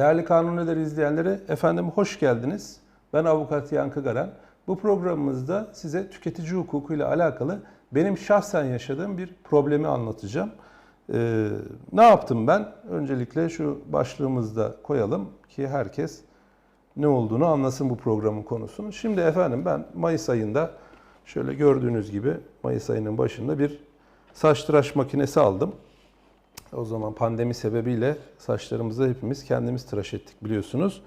Değerli Kanunileri izleyenleri, efendim hoş geldiniz. Ben Avukat Yankı Garan. Bu programımızda size tüketici hukukuyla alakalı benim şahsen yaşadığım bir problemi anlatacağım. Ee, ne yaptım ben? Öncelikle şu başlığımızda koyalım ki herkes ne olduğunu anlasın bu programın konusunu. Şimdi efendim ben Mayıs ayında şöyle gördüğünüz gibi Mayıs ayının başında bir saç tıraş makinesi aldım. O zaman pandemi sebebiyle saçlarımızı hepimiz kendimiz tıraş ettik biliyorsunuz.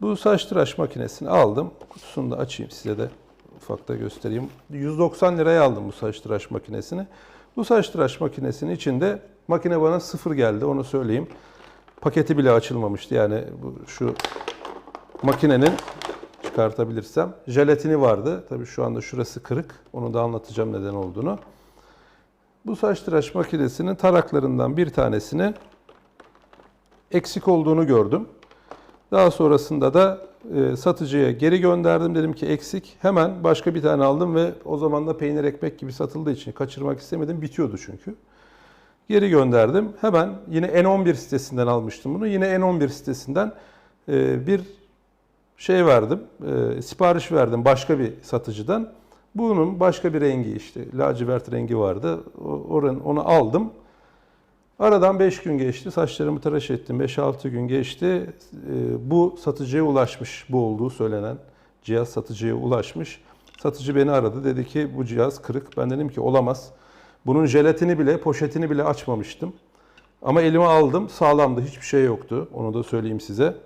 Bu saç tıraş makinesini aldım. Kutusunu da açayım size de ufakta göstereyim. 190 liraya aldım bu saç tıraş makinesini. Bu saç tıraş makinesinin içinde makine bana sıfır geldi onu söyleyeyim. Paketi bile açılmamıştı yani bu şu makinenin çıkartabilirsem jelatini vardı. Tabii şu anda şurası kırık. Onu da anlatacağım neden olduğunu. Bu saç tıraş makinesinin taraklarından bir tanesini eksik olduğunu gördüm. Daha sonrasında da e, satıcıya geri gönderdim. Dedim ki eksik. Hemen başka bir tane aldım ve o zaman da peynir ekmek gibi satıldığı için kaçırmak istemedim. Bitiyordu çünkü. Geri gönderdim. Hemen yine N11 sitesinden almıştım bunu. Yine N11 sitesinden e, bir şey verdim. E, sipariş verdim başka bir satıcıdan. Bunun başka bir rengi işte lacivert rengi vardı. Oranın, onu aldım. Aradan 5 gün geçti. Saçlarımı tıraş ettim. 5-6 gün geçti. Ee, bu satıcıya ulaşmış. Bu olduğu söylenen cihaz satıcıya ulaşmış. Satıcı beni aradı. Dedi ki bu cihaz kırık. Ben dedim ki olamaz. Bunun jelatini bile, poşetini bile açmamıştım. Ama elime aldım. Sağlamdı. Hiçbir şey yoktu. Onu da söyleyeyim size.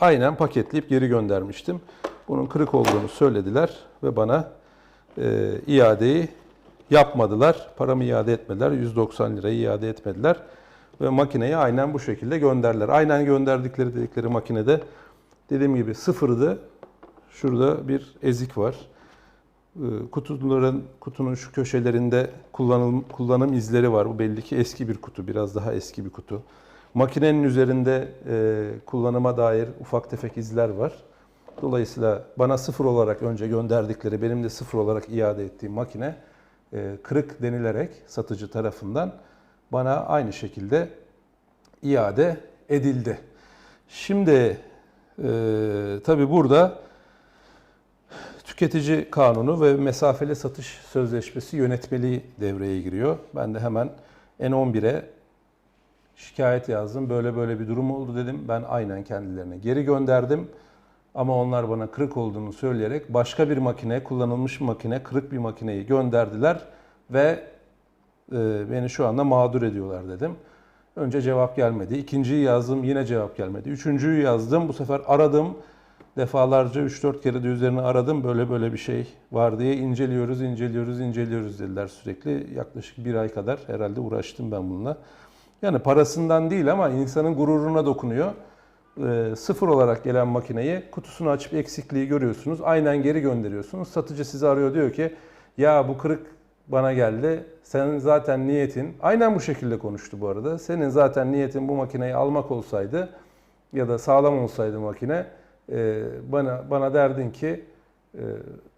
Aynen paketleyip geri göndermiştim. Bunun kırık olduğunu söylediler ve bana e, iadeyi yapmadılar. Paramı iade etmediler. 190 lirayı iade etmediler. Ve makineyi aynen bu şekilde gönderdiler. Aynen gönderdikleri dedikleri makinede dediğim gibi sıfırdı. Şurada bir ezik var. E, Kutuların, kutunun şu köşelerinde kullanım, kullanım izleri var. Bu belli ki eski bir kutu, biraz daha eski bir kutu. Makinenin üzerinde e, kullanıma dair ufak tefek izler var. Dolayısıyla bana sıfır olarak önce gönderdikleri, benim de sıfır olarak iade ettiğim makine e, kırık denilerek satıcı tarafından bana aynı şekilde iade edildi. Şimdi e, tabii burada tüketici kanunu ve mesafeli satış sözleşmesi yönetmeliği devreye giriyor. Ben de hemen N11'e şikayet yazdım. Böyle böyle bir durum oldu dedim. Ben aynen kendilerine geri gönderdim. Ama onlar bana kırık olduğunu söyleyerek başka bir makine, kullanılmış makine, kırık bir makineyi gönderdiler ve e, beni şu anda mağdur ediyorlar dedim. Önce cevap gelmedi. İkinciyi yazdım yine cevap gelmedi. Üçüncüyü yazdım. Bu sefer aradım. Defalarca 3-4 kere de üzerine aradım. Böyle böyle bir şey var diye inceliyoruz, inceliyoruz, inceliyoruz dediler sürekli. Yaklaşık bir ay kadar herhalde uğraştım ben bununla. Yani parasından değil ama insanın gururuna dokunuyor e, sıfır olarak gelen makineyi kutusunu açıp eksikliği görüyorsunuz. Aynen geri gönderiyorsunuz. Satıcı sizi arıyor diyor ki ya bu kırık bana geldi. Senin zaten niyetin aynen bu şekilde konuştu bu arada. Senin zaten niyetin bu makineyi almak olsaydı ya da sağlam olsaydı makine e, bana bana derdin ki e,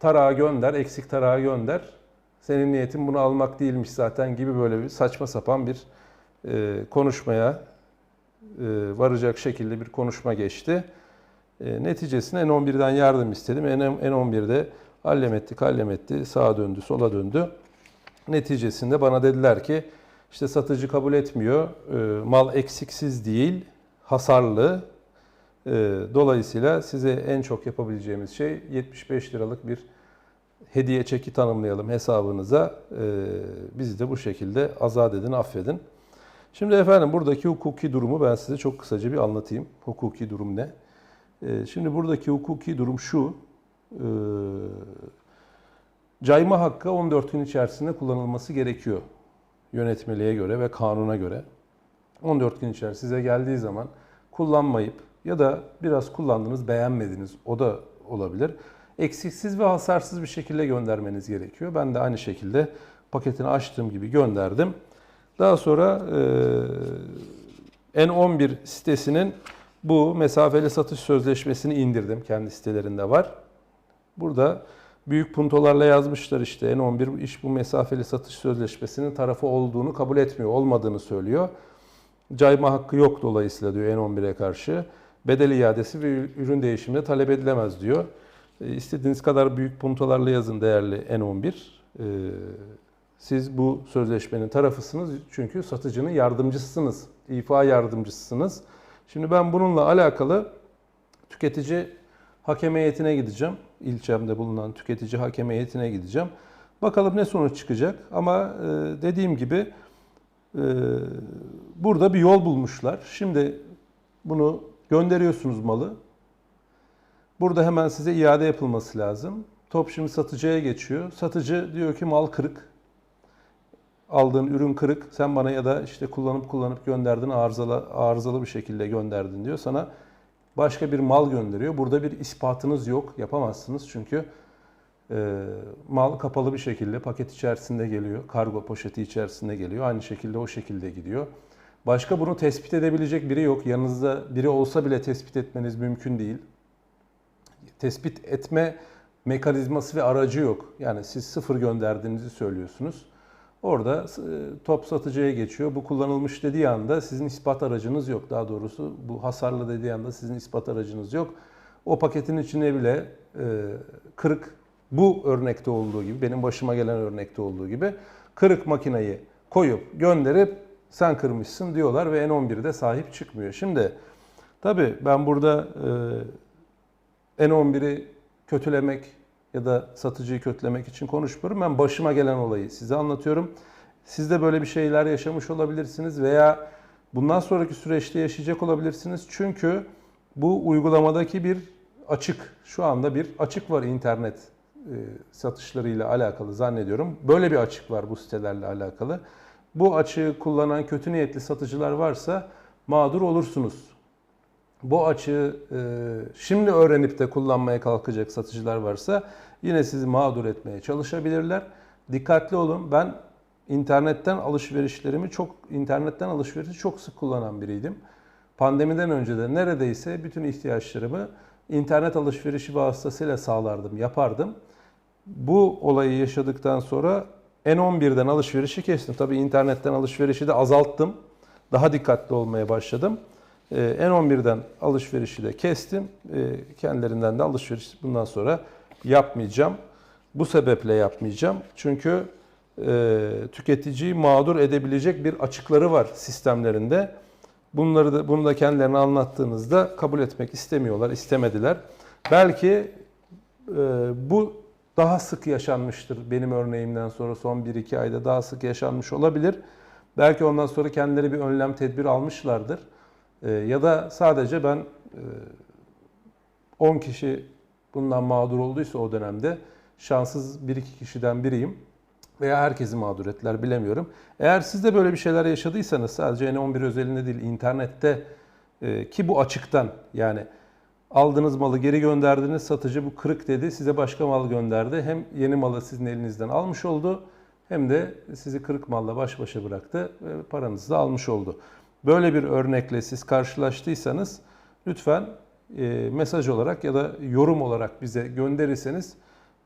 tarağı gönder, eksik tarağı gönder. Senin niyetin bunu almak değilmiş zaten gibi böyle bir saçma sapan bir e, konuşmaya varacak şekilde bir konuşma geçti. E, neticesinde N11'den yardım istedim. N11'de hallem etti, kallem etti, sağa döndü, sola döndü. Neticesinde bana dediler ki işte satıcı kabul etmiyor, e, mal eksiksiz değil, hasarlı. Dolayısıyla size en çok yapabileceğimiz şey 75 liralık bir hediye çeki tanımlayalım hesabınıza. Bizi de bu şekilde azat edin, affedin. Şimdi efendim buradaki hukuki durumu ben size çok kısaca bir anlatayım. Hukuki durum ne? Ee, şimdi buradaki hukuki durum şu. Ee, cayma hakkı 14 gün içerisinde kullanılması gerekiyor. Yönetmeliğe göre ve kanuna göre. 14 gün içerisinde size geldiği zaman kullanmayıp ya da biraz kullandınız beğenmediniz o da olabilir. Eksiksiz ve hasarsız bir şekilde göndermeniz gerekiyor. Ben de aynı şekilde paketini açtığım gibi gönderdim. Daha sonra e, N11 sitesinin bu mesafeli satış sözleşmesini indirdim. Kendi sitelerinde var. Burada büyük puntolarla yazmışlar işte N11 iş bu mesafeli satış sözleşmesinin tarafı olduğunu kabul etmiyor, olmadığını söylüyor. Cayma hakkı yok dolayısıyla diyor N11'e karşı. Bedel iadesi ve ürün değişimine talep edilemez diyor. İstediğiniz kadar büyük puntolarla yazın değerli N11. Siz bu sözleşmenin tarafısınız çünkü satıcının yardımcısısınız, ifa yardımcısısınız. Şimdi ben bununla alakalı tüketici hakem heyetine gideceğim. İlçemde bulunan tüketici hakem heyetine gideceğim. Bakalım ne sonuç çıkacak. Ama e, dediğim gibi e, burada bir yol bulmuşlar. Şimdi bunu gönderiyorsunuz malı. Burada hemen size iade yapılması lazım. Top şimdi satıcıya geçiyor. Satıcı diyor ki mal kırık. Aldığın ürün kırık. Sen bana ya da işte kullanıp kullanıp gönderdin arızalı, arızalı bir şekilde gönderdin diyor. Sana başka bir mal gönderiyor. Burada bir ispatınız yok. Yapamazsınız çünkü e, mal kapalı bir şekilde paket içerisinde geliyor. Kargo poşeti içerisinde geliyor. Aynı şekilde o şekilde gidiyor. Başka bunu tespit edebilecek biri yok. Yanınızda biri olsa bile tespit etmeniz mümkün değil. Tespit etme mekanizması ve aracı yok. Yani siz sıfır gönderdiğinizi söylüyorsunuz. Orada e, top satıcıya geçiyor. Bu kullanılmış dediği anda sizin ispat aracınız yok. Daha doğrusu bu hasarlı dediği anda sizin ispat aracınız yok. O paketin içine bile e, kırık bu örnekte olduğu gibi, benim başıma gelen örnekte olduğu gibi kırık makineyi koyup gönderip sen kırmışsın diyorlar ve N11'de sahip çıkmıyor. Şimdi tabii ben burada e, N11'i kötülemek ya da satıcıyı kötülemek için konuşmuyorum. Ben başıma gelen olayı size anlatıyorum. Siz de böyle bir şeyler yaşamış olabilirsiniz veya bundan sonraki süreçte yaşayacak olabilirsiniz. Çünkü bu uygulamadaki bir açık, şu anda bir açık var internet e, satışlarıyla alakalı zannediyorum. Böyle bir açık var bu sitelerle alakalı. Bu açığı kullanan kötü niyetli satıcılar varsa mağdur olursunuz. Bu açığı e, şimdi öğrenip de kullanmaya kalkacak satıcılar varsa yine sizi mağdur etmeye çalışabilirler. Dikkatli olun. Ben internetten alışverişlerimi çok internetten alışverişi çok sık kullanan biriydim. Pandemiden önce de neredeyse bütün ihtiyaçlarımı internet alışverişi vasıtasıyla sağlardım, yapardım. Bu olayı yaşadıktan sonra N11'den alışverişi kestim. Tabii internetten alışverişi de azalttım. Daha dikkatli olmaya başladım. Ee, N11'den alışverişi de kestim. Ee, Kendilerinden de alışveriş bundan sonra yapmayacağım. Bu sebeple yapmayacağım. Çünkü e, tüketiciyi mağdur edebilecek bir açıkları var sistemlerinde. Bunları da bunu da kendilerine anlattığınızda kabul etmek istemiyorlar, istemediler. Belki e, bu daha sık yaşanmıştır benim örneğimden sonra son 1-2 ayda daha sık yaşanmış olabilir. Belki ondan sonra kendileri bir önlem tedbir almışlardır. E, ya da sadece ben e, 10 kişi bundan mağdur olduysa o dönemde şanssız 1-2 kişiden biriyim veya herkesi mağdur ettiler bilemiyorum. Eğer siz de böyle bir şeyler yaşadıysanız sadece N11 özelinde değil internette e, ki bu açıktan yani aldığınız malı geri gönderdiniz satıcı bu kırık dedi size başka mal gönderdi. Hem yeni malı sizin elinizden almış oldu hem de sizi kırık malla baş başa bıraktı ve paranızı da almış oldu. Böyle bir örnekle siz karşılaştıysanız lütfen e, mesaj olarak ya da yorum olarak bize gönderirseniz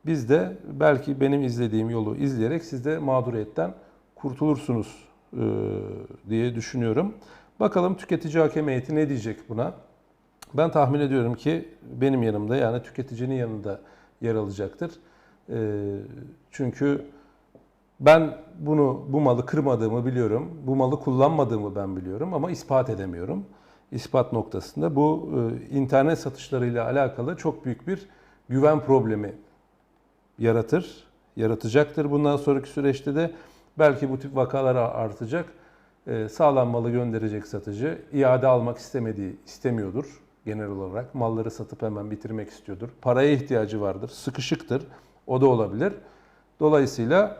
biz de belki benim izlediğim yolu izleyerek siz de mağduriyetten kurtulursunuz e, diye düşünüyorum. Bakalım tüketici hakem heyeti ne diyecek buna? Ben tahmin ediyorum ki benim yanımda yani tüketicinin yanında yer alacaktır. E, çünkü ben bunu bu malı kırmadığımı biliyorum. Bu malı kullanmadığımı ben biliyorum ama ispat edemiyorum. İspat noktasında bu e, internet satışlarıyla alakalı çok büyük bir güven problemi yaratır, yaratacaktır. Bundan sonraki süreçte de belki bu tip vakalar artacak. Ee, sağlam malı gönderecek satıcı iade almak istemediği istemiyordur genel olarak. Malları satıp hemen bitirmek istiyordur. Paraya ihtiyacı vardır, sıkışıktır. O da olabilir. Dolayısıyla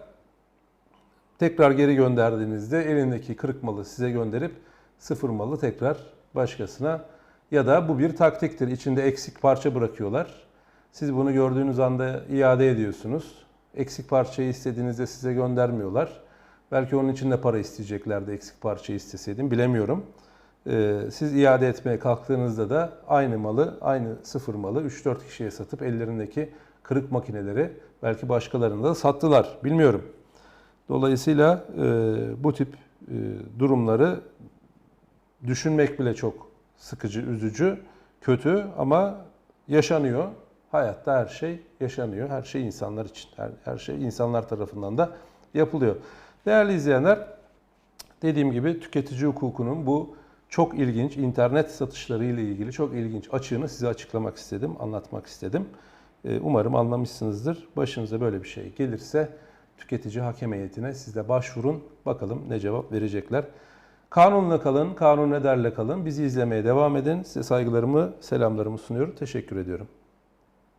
tekrar geri gönderdiğinizde elindeki kırık malı size gönderip sıfır malı tekrar başkasına ya da bu bir taktiktir. İçinde eksik parça bırakıyorlar. Siz bunu gördüğünüz anda iade ediyorsunuz. Eksik parçayı istediğinizde size göndermiyorlar. Belki onun için de para isteyeceklerdi eksik parçayı isteseydim bilemiyorum. Ee, siz iade etmeye kalktığınızda da aynı malı, aynı sıfır malı 3-4 kişiye satıp ellerindeki kırık makineleri belki başkalarına da sattılar. Bilmiyorum. Dolayısıyla e, bu tip e, durumları düşünmek bile çok sıkıcı, üzücü, kötü ama yaşanıyor. Hayatta her şey yaşanıyor. Her şey insanlar için. Her, her şey insanlar tarafından da yapılıyor. Değerli izleyenler, dediğim gibi tüketici hukukunun bu çok ilginç internet satışları ile ilgili çok ilginç açığını size açıklamak istedim, anlatmak istedim. Ee, Umarım anlamışsınızdır. Başınıza böyle bir şey gelirse tüketici hakem heyetine siz de başvurun. Bakalım ne cevap verecekler. Kanunla kalın, kanun ederle kalın. Bizi izlemeye devam edin. Size saygılarımı, selamlarımı sunuyorum. Teşekkür ediyorum.